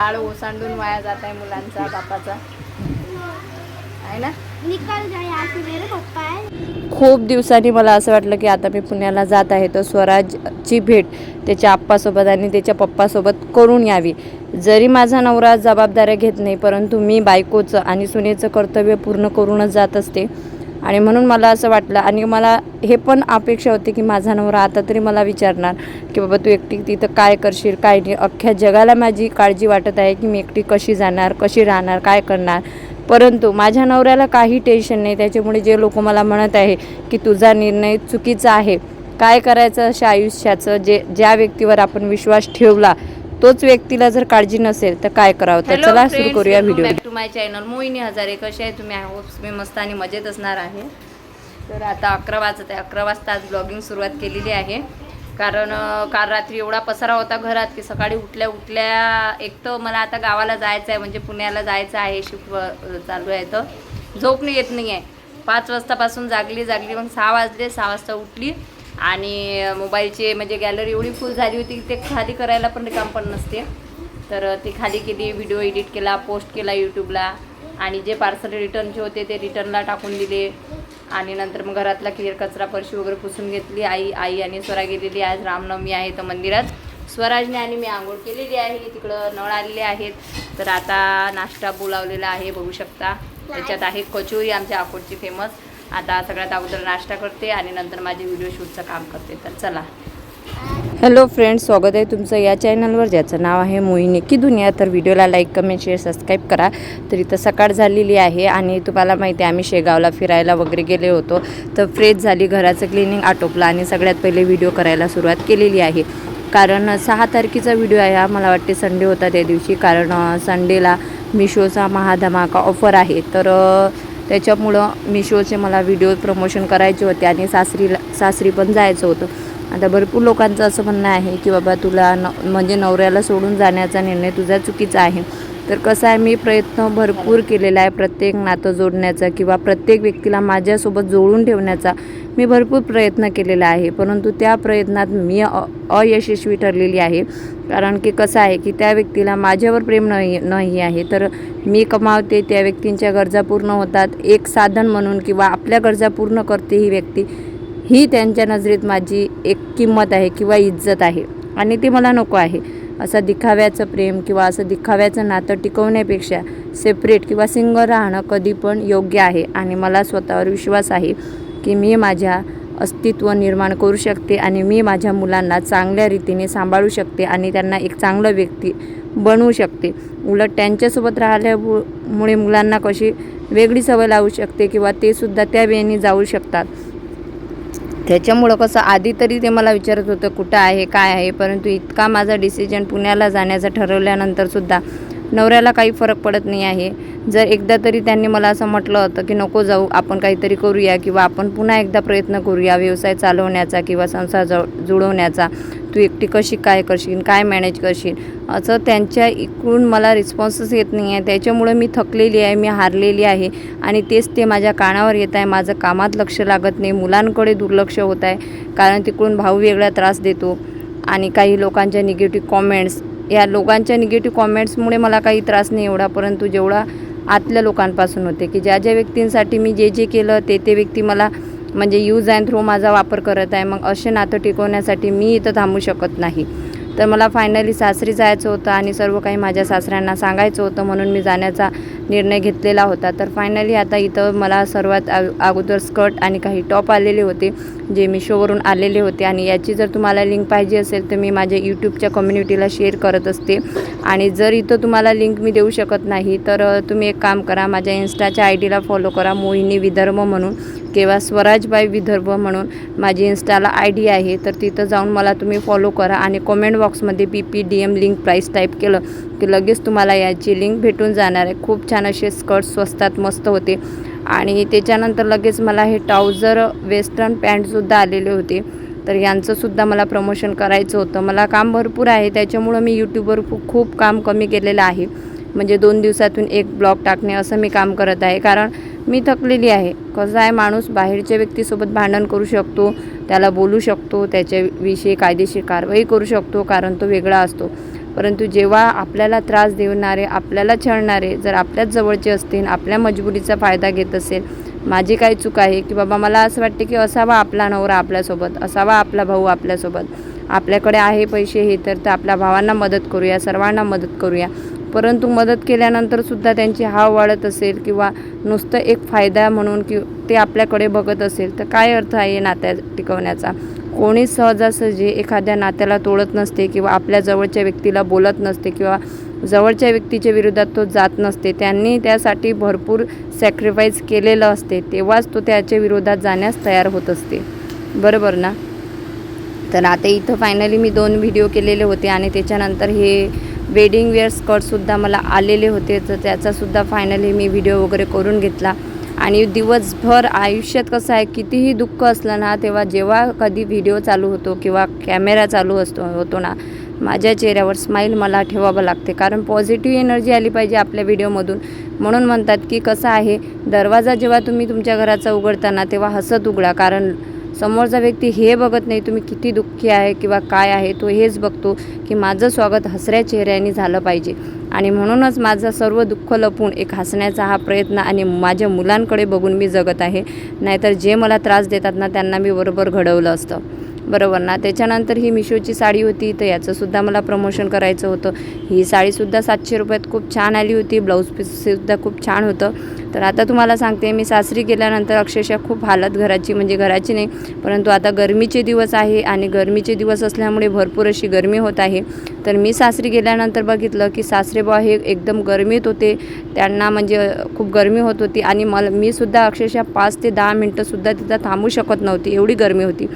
काळ ओसांडून वाया जात आहे मुलांचा बापाचा. आहे ना? खूप दिवसांनी मला असं वाटलं की आता मी पुण्याला जात आहे तर स्वराजची भेट त्याच्या आप्पासोबत आणि त्याच्या पप्पासोबत करून यावी. जरी माझा नवरा जबाबदाऱ्या घेत नाही परंतु मी बायकोचं आणि सुनेचं कर्तव्य पूर्ण करूनच जात असते. आणि म्हणून मला असं वाटलं आणि मला हे पण अपेक्षा होती की माझा नवरा आता तरी मला विचारणार की बाबा तू एकटी तिथं काय करशील काय नाही. अख्ख्या जगाला माझी काळजी वाटत आहे की मी एकटी कशी जाणार कशी राहणार काय करणार. परंतु माझ्या नवऱ्याला काही टेन्शन नाही. त्याच्यामुळे जे लोक मला म्हणत आहे की तुझा निर्णय चुकीचा आहे. काय करायचं अशा आयुष्याचं जे ज्या व्यक्तीवर आपण विश्वास ठेवला तोच व्यक्तीला जर काळजी नसेल तर काय करावं? तर चला सुरू करूया video to my channel Mohini Hazare कसे आहे तुम्ही? होप्स मी मस्त आणि मजेत असणार आहे. तर आता अकरा वाजत आहे. अकरा वाजता आज ब्लॉगिंग सुरुवात केलेली आहे. कारण काल रात्री एवढा पसारा होता घरात की सकाळी उठल्या उठल्या एक तर मला आता गावाला जायचं आहे म्हणजे पुण्याला जायचं आहे. शिफ्ट चालू आहे तर. झोप नाही येत नाही आहे पाच वाजतापासून जागली जागली. मग सहा वाजले सहा वाजता उठली. आणि मोबाईलची म्हणजे गॅलरी एवढी फुल झाली होती की ते खाली करायला पण काम पण नसते. तर ती खाली केली व्हिडिओ एडिट केला पोस्ट केला यूट्यूबला आणि जे पार्सल रिटर्नचे होते ते रिटर्नला टाकून दिले. आणि नंतर मग घरातला क्लिअर कचरा फरशी वगैरे पुसून घेतली. आई आई आणि स्वरा गेलेली. आज रामनवमी आहे तर मंदिरात. स्वराजने आणि मी आंघोळ केलेली आहे. तिकडं नळ आलेले आहेत. तर आता नाश्ता बोलावलेला आहे बघू शकता. त्याच्यात आहे कचोरी आमच्या अकोटची फेमस आता सगळ्यात अगोदर नाश्ता करते आणि नंतर माझे व्हिडिओ शूटचं काम करते. तर चला. हॅलो फ्रेंड्स स्वागत आहे तुमचं या चॅनलवर ज्याचं नाव आहे मोहिनी की दुनिया. तर व्हिडिओला लाईक कमेंट शेअर सबस्क्राईब करा. तर इथं सकाळ झालेली आहे आणि तुम्हाला माहिती आहे आम्ही शेगावला फिरायला वगैरे गेले होतो. तर फ्रेश झाली घराचं क्लिनिंग आटोपलं आणि सगळ्यात पहिले व्हिडिओ करायला सुरुवात केलेली आहे. कारण सहा तारखेचा व्हिडिओ आहे हा. मला वाटते संडे होता त्या दिवशी. कारण संडेला मिशोचा महाधमाका ऑफर आहे. तर त्याच्यामुळं मिशोचे मला व्हिडिओ प्रमोशन करायचे होते आणि सासरीला सासरी पण जायचं होतं. आता भरपूर लोकांचं असं म्हणणं आहे की बाबा तुला न म्हणजे नवऱ्याला सोडून जाण्याचा निर्णय तुझा चुकीचा आहे. तर कसं आहे मी प्रयत्न भरपूर केलेला आहे प्रत्येक नातं जोडण्याचा किंवा प्रत्येक व्यक्तीला माझ्यासोबत जोडून ठेवण्याचा. मी भरपूर प्रयत्न केलेला आहे. परंतु त्या प्रयत्नात मी अ अयशस्वी ठरलेली आहे. कारण की कसं आहे की त्या व्यक्तीला माझ्यावर प्रेम नाही नाही आहे. तर मी कमावते त्या व्यक्तींच्या गरजा पूर्ण होतात. एक साधन म्हणून किंवा आपल्या गरजा पूर्ण करते ही व्यक्ती ही त्यांच्या नजरेत माझी एक किंमत आहे किंवा इज्जत आहे. आणि ते मला नको आहे. असं दिखाव्याचं प्रेम किंवा असं दिखाव्याचं नातं टिकवण्यापेक्षा सेपरेट किंवा सिंगल राहणं कधी पण योग्य आहे. आणि मला स्वतःवर विश्वास आहे. की मी माझ्या अस्तित्व निर्माण करू शकते आणि मी माझ्या मुलांना चांगल्या रीतीने सांभाळू शकते आणि त्यांना एक चांगलं व्यक्ती बनवू शकते. उलट त्यांच्यासोबत राहिल्यामुळे मुलांना कशी वेगळी सवय लावू शकते किंवा ते सुद्धा त्या वेळेने जाऊ शकतात. त्याच्यामुळं कसं आधी तरी ते मला विचारत होतं कुठं आहे? काय आहे? परंतु इतका माझा डिसिजन पुण्याला जाण्याचा ठरवल्यानंतरसुद्धा नवऱ्याला काही फरक पडत नाही आहे. जर एकदा तरी त्यांनी मला असं म्हटलं होतं की नको जाऊ आपण काहीतरी करूया किंवा आपण पुन्हा एकदा प्रयत्न करूया व्यवसाय चालवण्याचा किंवा संसार ज जुळवण्याचा. तू एकटी कशी काय करशील काय मॅनेज करशील? असं त्यांच्या इकडून मला रिस्पॉन्सच येत नाही आहे. त्याच्यामुळं मी थकलेली आहे मी हारलेली आहे आणि तेच ते माझ्या कानावर येत आहे. माझं कामात लक्ष लागत नाही मुलांकडे दुर्लक्ष होत आहे. कारण तिकडून भाऊ वेगळा त्रास देतो आणि काही लोकांच्या निगेटिव्ह कॉमेंट्स या लोकांच्या निगेटिव्ह कॉमेंट्समुळे मला काही त्रास नाही एवढा परंतु जेवढा आतल्या लोकांपासून होते की ज्या ज्या व्यक्तींसाठी मी जे जे केलं ते ते व्यक्ती मला म्हणजे यूज अँड थ्रो माझा वापर करत आहे. मग असे नातं टिकवण्यासाठी मी इथं थांबू शकत नाही. तर मला फायनली सासरी जायचं होतं आणि सर्व काही माझ्या सासऱ्यांना सांगायचं होतं म्हणून मी जाण्याचा निर्णय घेतलेला होता. तर फायनली आता इथं मला सर्वात अगोदर स्कर्ट आणि काही टॉप आलेले होते जे मिशोवरून आलेले होते. आणि याची जर तुम्हाला लिंक पाहिजे असेल तर मी माझ्या यूट्यूबच्या कम्युनिटीला शेअर करत असते. आणि जर इथं तुम्हाला लिंक मी देऊ शकत नाही तर तुम्ही एक काम करा माझ्या इन्स्टाच्या आय डीला फॉलो करा मोहिनी विदर्भ म्हणून. किंवा स्वराजबाई विदर्भ म्हणून माझी इन्स्टाला आय डी आहे तर तिथं जाऊन मला तुम्ही फॉलो करा आणि कॉमेंट बॉक्समध्ये P P D M link price type केलं की लगेच तुम्हाला याची लिंक भेटून जाणार आहे. खूप छान असे स्कर्ट स्वस्तात मस्त होते. आणि त्याच्यानंतर लगेच मला हे ट्राउझर वेस्टर्न पॅन्टसुद्धा आलेले होते. तर यांचंसुद्धा मला प्रमोशन करायचं होतं. मला काम भरपूर आहे त्याच्यामुळं मी यूट्यूबवर खूप काम कमी केलेलं आहे. म्हणजे दोन दिवसातून एक ब्लॉग टाकणे असं मी काम करत आहे. कारण मी थकलेली आहे. कसं आहे माणूस बाहेरच्या व्यक्तीसोबत भांडण करू शकतो त्याला बोलू शकतो त्याच्याविषयी कायदेशीर कारवाई करू शकतो कारण तो वेगळा असतो. परंतु जेव्हा आपल्याला त्रास देणारे आपल्याला छळणारे जर आपल्याच जवळचे असतील आपल्या मजबुरीचा फायदा घेत असेल माझी काय चूक आहे की बाबा मला असं वाटते की असावा आपला नवरा आपल्यासोबत असावा आपला भाऊ आपल्यासोबत. आपल्याकडे आहे पैसे हे तर तर आपल्या भावांना मदत करूया सर्वांना मदत करूया. परंतु मदत केल्यानंतर सुद्धा त्यांची हाव वाढत असेल किंवा नुसतं एक फायदा म्हणून की ते आपल्याकडे बघत असेल तर काय अर्थ आहे नात्या टिकवण्याचा? कोणी सहजासहजी एखाद्या नात्याला तोडत नसते किंवा आपल्या जवळच्या व्यक्तीला बोलत नसते किंवा जवळच्या व्यक्तीच्या विरोधात तो जात नसते त्यांनी त्यासाठी भरपूर सॅक्रिफाईस केलेलं असते तेव्हाच तो त्याच्या विरोधात जाण्यास तयार होत असते. बरोबर ना? तर आता इथं फायनली मी दोन व्हिडिओ केलेले होते आणि त्याच्यानंतर हे वेडिंग वेअर स्कर्टसुद्धा मला आलेले होते तर त्याचासुद्धा फायनली मी व्हिडिओ वगैरे करून घेतला. आणि दिवसभर आयुष्यात कसं आहे कितीही दुःख असलं ना तेव्हा जेव्हा कधी व्हिडिओ चालू होतो किंवा कॅमेरा चालू असतो होतो ना माझ्या चेहऱ्यावर स्माईल मला ठेवावं लागते. कारण पॉझिटिव्ह एनर्जी आली पाहिजे आपल्या व्हिडिओमधून म्हणून म्हणतात की कसं आहे दरवाजा जेव्हा तुम्ही तुमच्या घराचा उघडताना तेव्हा हसत उघडा. कारण समोरचा व्यक्ती हे बघत नाही तुम्ही किती दुःखी आहे किंवा काय आहे तो हेच बघतो की माझं स्वागत हसऱ्या चेहऱ्याने झालं पाहिजे. आणि म्हणूनच माझं सर्व दुःख लपून एक हसण्याचा हा प्रयत्न आणि माझ्या मुलांकडे बघून मी जगत आहे. नाहीतर जे मला त्रास देतात ना त्यांना मी बरोबर घडवलं असतं. बरोबर ना? त्याच्यानंतर ही मिशोची साडी होती तर याचंसुद्धा मला प्रमोशन करायचं होतं. ही साडीसुद्धा सातशे रुपयात खूप छान आली होती ब्लाऊज पीससुद्धा खूप छान होतं. तर आता तुम्हाला सांगते मी सासरी गेल्यानंतर अक्षरशः खूप हालत घराची म्हणजे घराची नाही परंतु आता गरमीचे दिवस आहे आणि गरमीचे दिवस असल्यामुळे भरपूर अशी गरमी होत आहे. तर मी सासरी गेल्यानंतर बघितलं की सासरे बुवा हे एकदम गरमीत होते. त्यांना म्हणजे खूप गरमी होत होती आणि मला मी सुद्धा अक्षरशः पाच ते दहा मिनटंसुद्धा तिथं थांबू शकत नव्हती एवढी गरमी होती.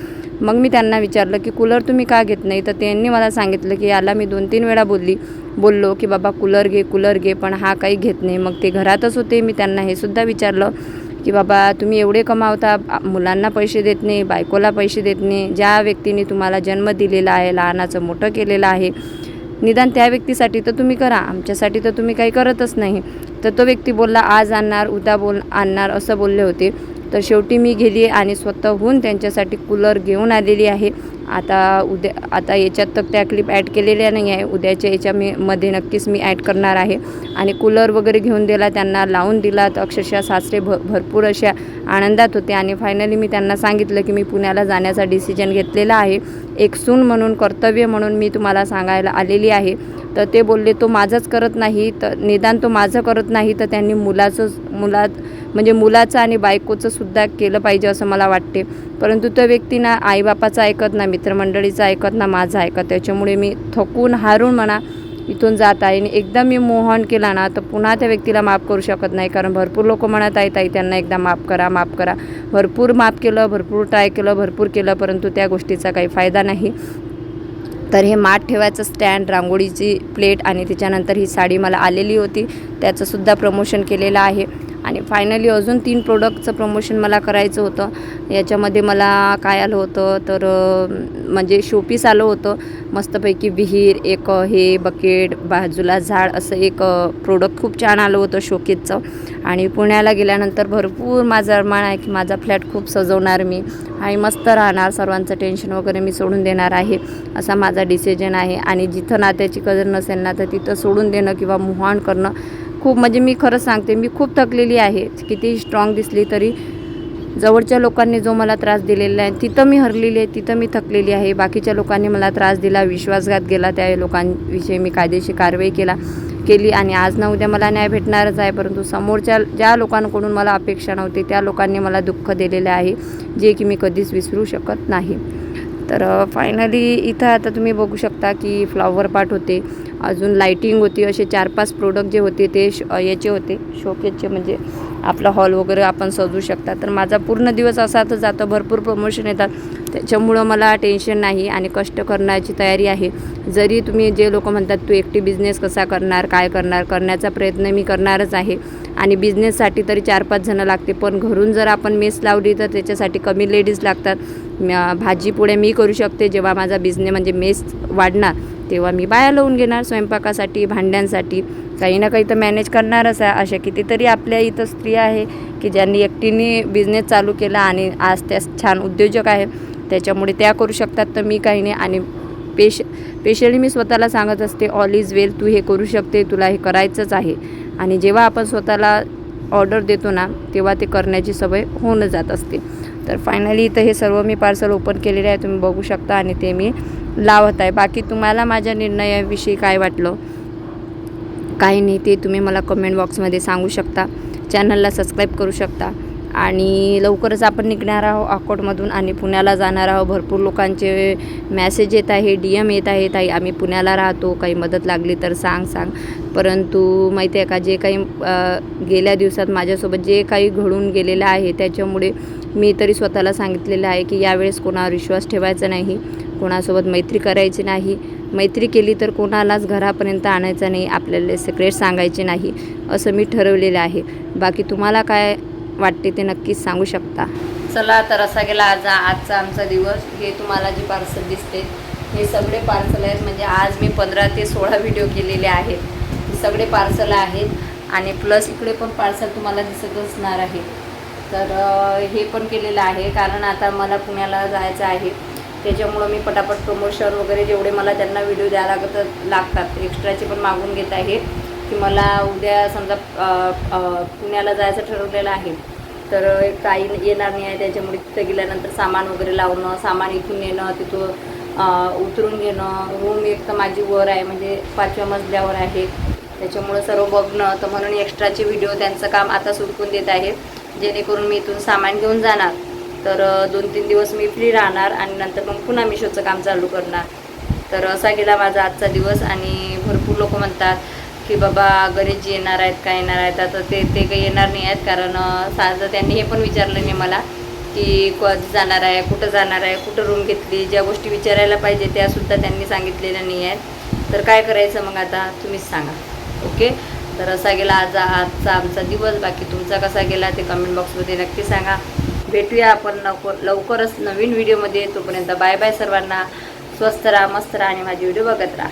मग मी त्यांना विचारलं की कूलर तुम्ही का घेत नाही? तर त्यांनी मला सांगितलं की याला मी दोन तीन वेळा बोलली बोललो की बाबा कूलर घे कूलर घे पण हा काही घेत नाही. मग ते घरातच होते. मी त्यांना हे सुद्धा विचारलं की बाबा तुम्ही एवढे कमावता मुलांना पैसे देत नाही बायकोला पैसे देत नाही ज्या व्यक्तीने तुम्हाला जन्म दिलेला आहे लहानाचं मोठं केलेलं आहे निदान त्या व्यक्तीसाठी तर तुम्ही करा आमच्यासाठी तर तुम्ही काही करतच नाही. तर तो व्यक्ती बोलला आज आणणार उद्या बोल आणणार असं बोलले होते. तर शेवटी मी गेली आणि स्वतःहून त्यांच्यासाठी कूलर घेऊन आलेली आहे. आता उद्या आता याच्यात तर त्या क्लिप ॲड केलेल्या नाही आहे. उद्याच्या याच्या मी मध्ये नक्कीच मी ॲड करणार आहे. आणि कूलर वगैरे घेऊन दिला त्यांना लावून दिला. तर अक्षरशः सासरे भ भरपूर अशा आनंदात होते. आणि फायनली मी त्यांना सांगितलं की मी पुण्याला जाण्याचा डिसिजन घेतलेला आहे. एक सून म्हणून कर्तव्य म्हणून मी तुम्हाला सांगायला आलेली आहे. तर ते बोलले तो माझंच करत नाही तर निदान तो माझं करत नाही तर त्यांनी मुलाचं मुलात म्हणजे मुलाचं आणि बायकोचं सुद्धा केलं पाहिजे असं मला वाटते. परंतु तो व्यक्ती ना आईबापाचं ऐकत ना मित्रमंडळीचं ऐकत ना माझं ऐकत. त्याच्यामुळे मी थकून हारून म्हणा इथून जात आहे. आणि एकदा मी मोहन केला ना तर पुन्हा त्या व्यक्तीला माफ करू शकत नाही. कारण भरपूर लोक म्हणत आहेत ताई त्यांना एकदा माफ करा माफ करा. भरपूर माफ केलं भरपूर ट्राय केलं भरपूर केलं परंतु त्या गोष्टीचा काही फायदा नाही. तर हे माठ ठेवायचं स्टँड रांगोळीची प्लेट आणि त्याच्यानंतर ही साडी मला आलेली होती. त्याचंसुद्धा प्रमोशन केलेलं आहे. आणि फायनली अजून तीन प्रोडक्टचं प्रमोशन मला करायचं होतं. याच्यामध्ये मला काय आलं होतं? तर म्हणजे शोपीस आलं होतं. मस्तपैकी विहीर एक हे बकेट बाजूला झाड असं एक प्रोडक्ट खूप छान आलं होतं शोकेसचं आणि पुण्याला गेल्यानंतर भरपूर माझा अरमान आहे की माझा फ्लॅट खूप सजवणार मी. आणि मस्त राहणार. सर्वांचं टेन्शन वगैरे मी सोडून देणार आहे असा माझा डिसिजन आहे. आणि जिथं नात्याची कदर नसेल ना तर तिथं सोडून देणं किंवा मुहाण करणं खूप म्हणजे मी खरंच सांगते मी खूप थकलेली आहे. किती स्ट्रॉंग दिसली तरी जवळच्या लोकांनी जो मला त्रास दिलेला आहे तिथं मी हरलेली आहे तिथं मी थकलेली आहे. बाकीच्या लोकांनी मला त्रास दिला विश्वासघात गेला त्या लोकांविषयी मी कायदेशीर कारवाई केला केली आणि आज ना उद्या मला न्याय भेटणारच आहे. परंतु समोरच्या ज्या लोकांकडून मला अपेक्षा नव्हती त्या लोकांनी मला दुःख दिलेले आहे जे की मी कधीच विसरू शकत नाही. तर फायनली इथं आता तुम्ही बघू शकता की फ्लॉवर पाट होते. अजून लाईटिंग होती असे चार पाच प्रोडक्ट जे होते ते श याचे होते. शोकेजचे म्हणजे आपला हॉल वगैरे आपण सजू शकता. तर माझा पूर्ण दिवस असाच जातो भरपूर प्रमोशन येतात. त्याच्यामुळं मला टेन्शन नाही आणि कष्ट करण्याची तयारी आहे. जरी तुम्ही जे लोक म्हणतात तू एकटी बिझनेस कसा करणार काय करणार? करण्याचा प्रयत्न मी करणारच आहे. आणि बिझनेससाठी तरी चार पाच जणं लागते. पण घरून जर आपण मेस लावली तर त्याच्यासाठी कमी लेडीज लागतात. भाजी पुढे मी करू शकते. जेव्हा माझा बिझनेस म्हणजे मेस वाढणार तेव्हा मी बाया लावून घेणार स्वयंपाकासाठी भांड्यांसाठी. काही ना काही तर मॅनेज करणारच आहे. अशा कितीतरी आपल्या इथं स्त्रिया आहे की ज्यांनी एकटीने बिझनेस चालू केला आणि आज त्या छान उद्योजक आहे. त्याच्यामुळे त्या करू शकतात तर मी काही नाही. आणि पेश स्पेशली मी स्वतःला सांगत असते ऑल इज वेल तू हे करू शकते तुला हे करायचंच आहे. आणि जेव्हा आपण स्वतःला ऑर्डर देतो ना तेव्हा ते करण्याची सवय होऊन जात असते. तर फायनली इथं हे सर्व मी पार्सल ओपन केलेले आहे. तुम्ही बघू शकता आणि ते मी लावत आहे. बाकी तुम्हाला माझ्या निर्णयाविषयी काय वाटलं? काही नाही ते तुम्ही मला कमेंट बॉक्समध्ये सांगू शकता. चॅनलला सबस्क्राईब करू शकता. आणि लवकरच आपण निघणार आहोत अकोटमधून आणि पुण्याला जाणार आहोत. भरपूर लोकांचे मॅसेज येत आहे डी एम येत आहे ताई आम्ही पुण्याला राहतो काही मदत लागली तर सांग सांग. परंतु माहिती आहे का जे काही गेल्या दिवसात माझ्यासोबत जे काही घडून गेलेलं आहे त्याच्यामुळे मी तरी स्वतःला सांगितलेलं आहे की यावेळेस कोणावर विश्वास ठेवायचा नाही. कोणासोबत मैत्री करायची नाही. मैत्री केली तर कोणालाच घरापर्यंत आणायचं नाही आपल्याला सिक्रेट सांगायचे नाही असं मी ठरवलेलं आहे. बाकी तुम्हाला काय वाटते ते नक्कीच सांगू शकता. चला तर असा गेला आज आजचा आमचा दिवस. हे तुम्हाला जे पार्सल दिसते हे सगळे पार्सल आहेत. म्हणजे आज मी पंधरा ते सोळा व्हिडिओ केलेले आहेत. सगळे पार्सल आहेत. आणि प्लस इकडे पण पार्सल तुम्हाला दिसत असणार आहे. तर हे पण केलेलं आहे. कारण आता मला पुण्याला जायचं आहे. त्याच्यामुळं मी पटापट प्रमोशन वगैरे जेवढे मला त्यांना व्हिडिओ द्यायला लागत लागतात. एक्स्ट्राचे पण मागून घेत आहे. की मला उद्या समजा पुण्याला जायचं ठरवलेलं आहे. तर काही येणार नाही आहे. त्याच्यामुळे तिथं गेल्यानंतर सामान वगैरे लावणं सामान इथून नेणं तिथून उतरून घेणं. रूम एक तर माझी वर आहे. म्हणजे पाचव्या मजल्यावर आहे. त्याच्यामुळं सर्व बघणं. तर म्हणून एक्स्ट्राचे व्हिडिओ त्यांचं काम आता सुरकून देत आहे. जेणेकरून मी इथून सामान घेऊन जाणार. तर दोन तीन दिवस मी फ्री राहणार आणि नंतर मग पुन्हा मिशोचं काम चालू करणार. तर असा गेला माझा आजचा दिवस आणि भरपूर लोक म्हणतात की बाबा गणेशजी येणार आहेत का येणार आहेत आता ते ते काही येणार नाही आहेत. कारण साधं त्यांनी हे पण विचारलं नाही मला की कधी जाणार आहे कुठं जाणार आहे कुठं रूम घेतली? ज्या गोष्टी विचारायला पाहिजे त्यासुद्धा त्यांनी सांगितलेल्या नाही आहेत. तर काय करायचं मग आता? तुम्हीच सांगा. ओके? तर असा गेला आज आजचा आमचा दिवस. बाकी तुमचा कसा गेला ते कमेंट बॉक्समध्ये नक्की सांगा. भेटूया आपण लवकर लवकरच नवीन व्हिडिओमध्ये. तोपर्यंत बाय बाय सर्वांना. स्वस्त राहा मस्त राहा आणि माझी व्हिडिओ बघत राहा.